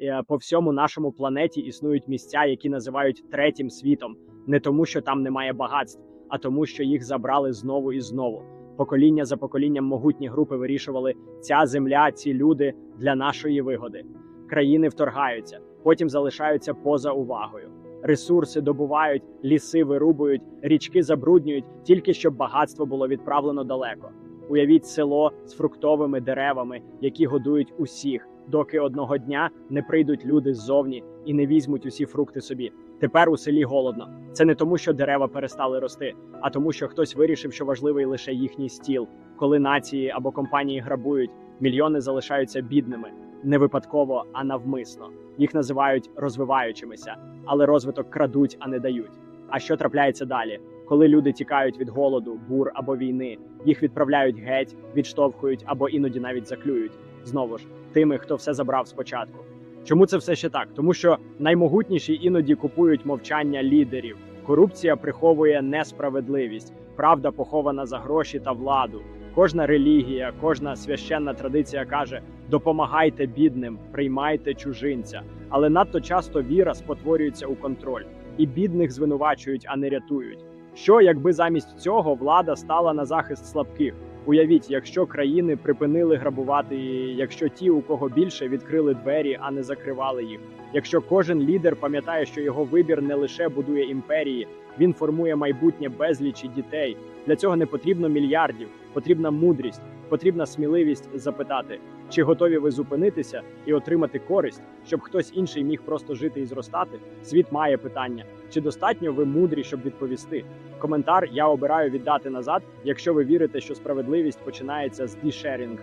е, по всьому нашому планеті існують місця, які називають третім світом, не тому, що там немає багатств, а тому, що їх забрали знову і знову. Покоління за поколінням могутні групи вирішували ця земля, ці люди для нашої вигоди. Країни вторгаються, потім залишаються поза увагою. Ресурси добувають, ліси вирубують, річки забруднюють, тільки щоб багатство було відправлено далеко. Уявіть село з фруктовими деревами, які годують усіх, доки одного дня не прийдуть люди ззовні і не візьмуть усі фрукти собі. Тепер у селі голодно. Це не тому, що дерева перестали рости, а тому, що хтось вирішив, що важливий лише їхній стіл. Коли нації або компанії грабують, мільйони залишаються бідними не випадково, а навмисно. Їх називають розвиваючимися, але розвиток крадуть, а не дають. А що трапляється далі? Коли люди тікають від голоду, бур або війни, їх відправляють геть, відштовхують або іноді навіть заклюють. Знову ж тими, хто все забрав спочатку. Чому це все ще так? Тому що наймогутніші іноді купують мовчання лідерів. Корупція приховує несправедливість, правда похована за гроші та владу. Кожна релігія, кожна священна традиція каже: допомагайте бідним, приймайте чужинця. Але надто часто віра спотворюється у контроль, і бідних звинувачують, а не рятують. Що якби замість цього влада стала на захист слабких? Уявіть, якщо країни припинили грабувати, якщо ті, у кого більше, відкрили двері, а не закривали їх. Якщо кожен лідер пам'ятає, що його вибір не лише будує імперії, він формує майбутнє безлічі дітей. Для цього не потрібно мільярдів, потрібна мудрість, потрібна сміливість запитати, чи готові ви зупинитися і отримати користь, щоб хтось інший міг просто жити і зростати. Світ має питання: чи достатньо ви мудрі, щоб відповісти? Коментар я обираю віддати назад, якщо ви вірите, що справедливість починається з дішерінг.